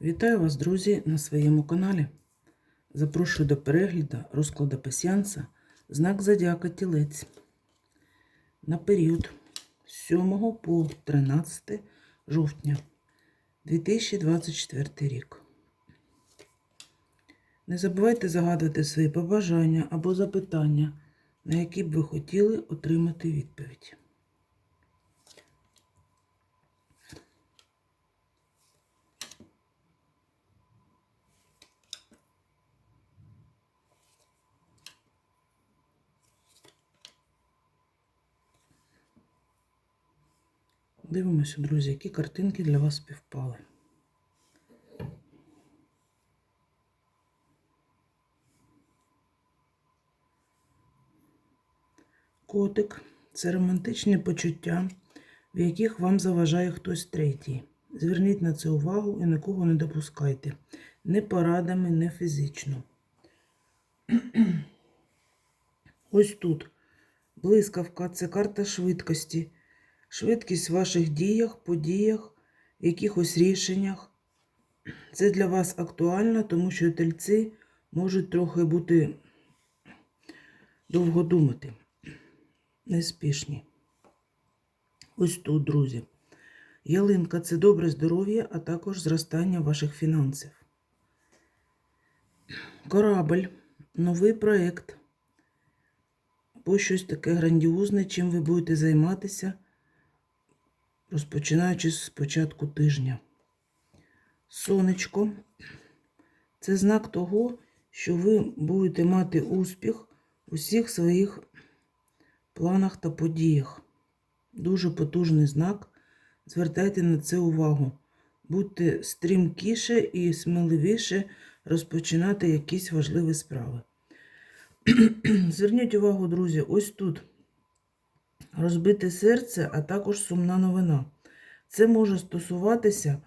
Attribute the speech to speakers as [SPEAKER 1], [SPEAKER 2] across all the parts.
[SPEAKER 1] Вітаю вас, друзі, на своєму каналі. Запрошую до перегляду розкладу пасіанса знак Зодіака Тілець на період з 7 по 13 жовтня 2024 рік. Не забувайте загадувати свої побажання або запитання, на які б ви хотіли отримати відповідь. Дивимося, друзі, які картинки для вас співпали. Котик це романтичні почуття, в яких вам заважає хтось третій. Зверніть на це увагу і нікого не допускайте. Не порадами, не фізично. Ось тут блискавка це карта швидкості. Швидкість в ваших діях, подіях, якихось рішеннях. Це для вас актуально, тому що тельці можуть трохи бути довго думати. Неспішні. Ось тут, друзі. Ялинка це добре здоров'я, а також зростання ваших фінансів. Корабль, новий проєкт або щось таке грандіозне, чим ви будете займатися розпочинаючи з початку тижня. Сонечко це знак того, що ви будете мати успіх у всіх своїх планах та подіях. Дуже потужний знак. Звертайте на це увагу. Будьте стрімкіше і сміливіше розпочинати якісь важливі справи. Зверніть увагу, друзі, ось тут розбите серце, а також сумна новина. Це може стосуватися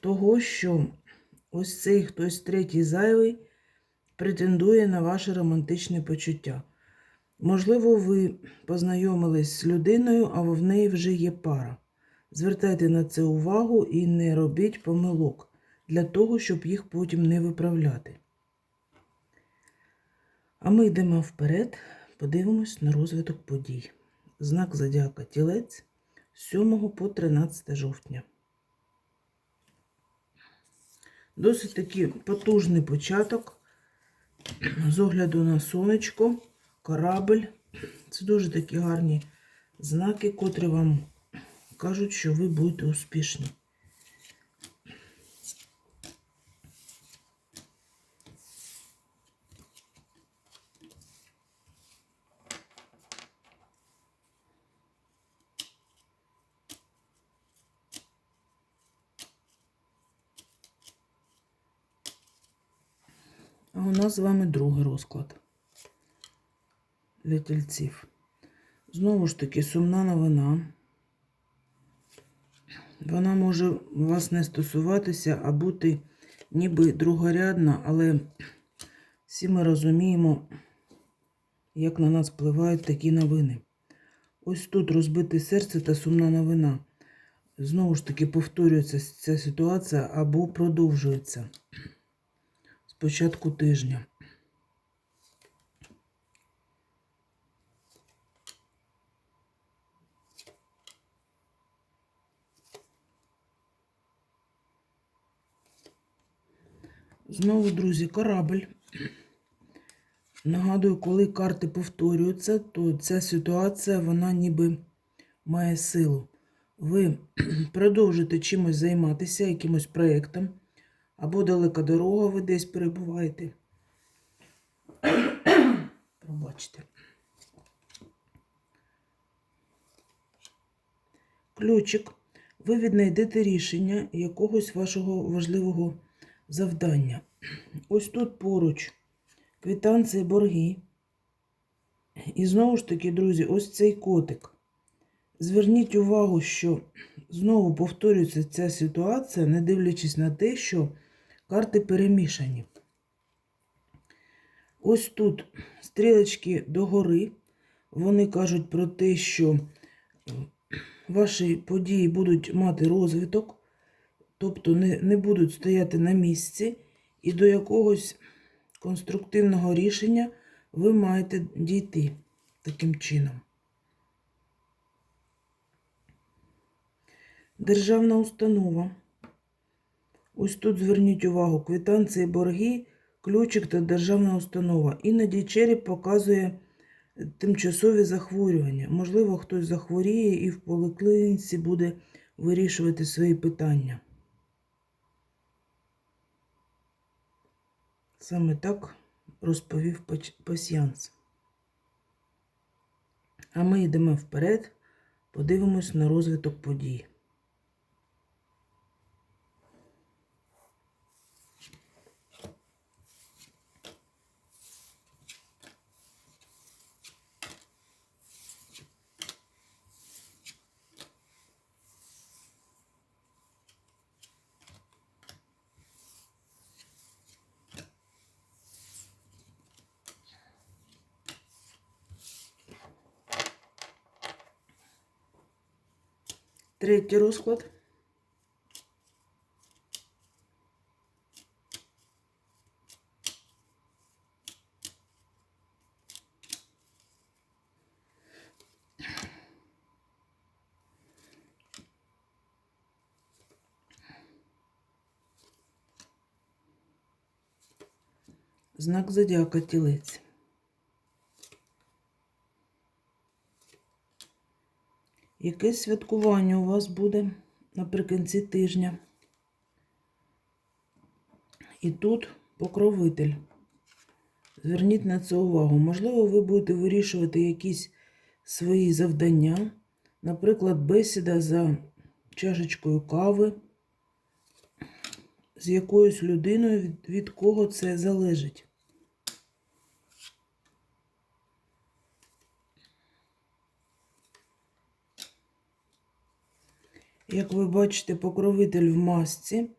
[SPEAKER 1] того, що ось цей хтось третій зайвий претендує на ваше романтичне почуття. Можливо, ви познайомились з людиною, а в неї вже є пара. Звертайте на це увагу і не робіть помилок для того, щоб їх потім не виправляти. А ми йдемо вперед, подивимось на розвиток подій знак Зодіака Тілець з 7 по 13 жовтня. Досить такий потужний початок з огляду на сонечко, корабль. Це дуже такі гарні знаки, котрі вам кажуть, що ви будете успішні. У нас з вами другий розклад для тельців. Знову ж таки, сумна новина. Вона може вас не стосуватися, а бути ніби другорядна, але всі ми розуміємо, як на нас впливають такі новини. Ось тут розбите серце та сумна новина. Знову ж таки, повторюється ця ситуація або продовжується початку тижня. Знову, друзі, корабль. Нагадую, коли карти повторюються, то ця ситуація, вона ніби має силу. Ви продовжуєте чимось займатися, якимось проєктом. Або далека дорога, ви десь перебуваєте. Пробачте. Ключик. Ви віднайдете рішення якогось вашого важливого завдання. Ось тут поруч квитанції борги. І знову ж таки, друзі, ось цей котик. Зверніть увагу, що знову повторюється ця ситуація, не дивлячись на те, що карти перемішані. Ось тут стрілочки догори, вони кажуть про те, що ваші події будуть мати розвиток, тобто не, не будуть стояти на місці, і до якогось конструктивного рішення ви маєте дійти таким чином. Державна установа. Ось тут зверніть увагу, квитанції, борги, ключик та державна установа. Іноді череп показує е, тимчасові захворювання. Можливо, хтось захворіє і в поліклініці буде вирішувати свої питання. Саме так розповів пасьянс. А ми йдемо вперед, подивимось на розвиток подій. Третій розклад. Знак зодіака тілець. Яке святкування у вас буде наприкінці тижня? І тут покровитель. Зверніть на це увагу. Можливо, ви будете вирішувати якісь свої завдання, наприклад, бесіда за чашечкою кави з якоюсь людиною, від, кого це залежить. Як ви бачите, покровитель в масці,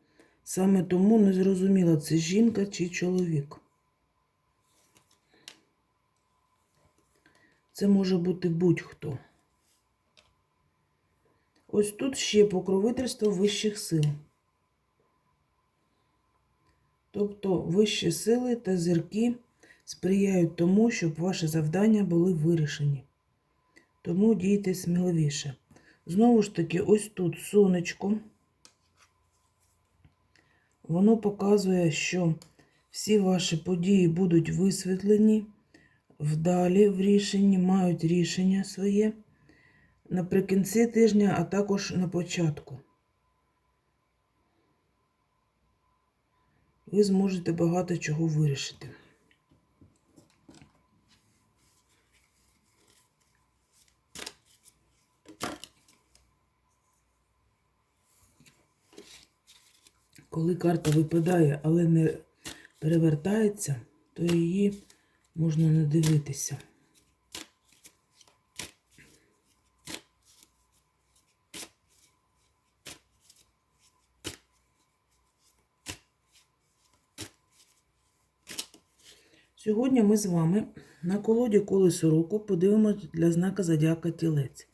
[SPEAKER 1] саме тому не зрозуміло, це жінка чи чоловік. Це може бути будь-хто. Ось тут ще покровительство вищих сил. Тобто вищі сили та зірки сприяють тому, щоб ваші завдання були вирішені. Тому дійте сміливіше. Знову ж таки, ось тут сонечко. Воно показує, що всі ваші події будуть висвітлені вдалі в рішенні, мають рішення своє наприкінці тижня, а також на початку. Ви зможете багато чого вирішити. Коли карта випадає, але не перевертається, то її можна не дивитися. Сьогодні ми з вами на колоді колесо року подивимося для знака Зодіака Тілець.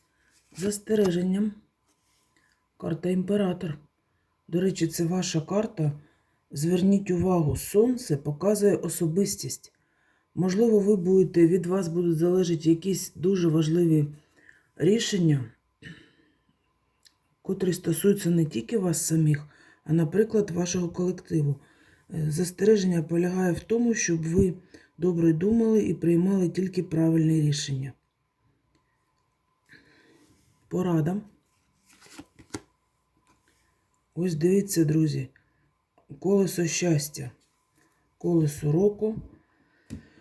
[SPEAKER 1] Застереженням карта Імператор. До речі, це ваша карта. Зверніть увагу, сонце показує особистість. Можливо, ви будете, від вас будуть залежати якісь дуже важливі рішення, котрі стосуються не тільки вас самих, а, наприклад, вашого колективу. Е, Застереження полягає в тому, щоб ви добре думали і приймали тільки правильні рішення. Порада. Ось дивіться, друзі, колесо щастя, колесо року.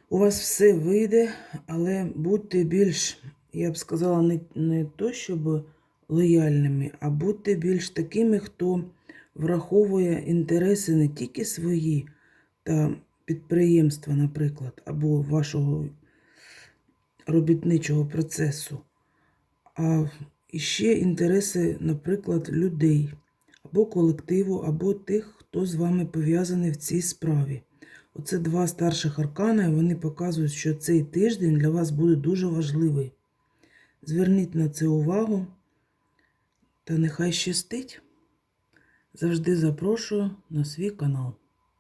[SPEAKER 1] У вас все вийде, але будьте більш, я б сказала, не, не то, щоб лояльними, а будьте більш такими, хто враховує інтереси не тільки свої та підприємства, наприклад, або вашого робітничого процесу, а ще інтереси, наприклад, людей або колективу, або тих, хто з вами пов'язаний в цій справі. Оце два старших аркана, і вони показують, що цей тиждень для вас буде дуже важливий. Зверніть на це увагу та нехай щастить. Завжди запрошую на свій канал.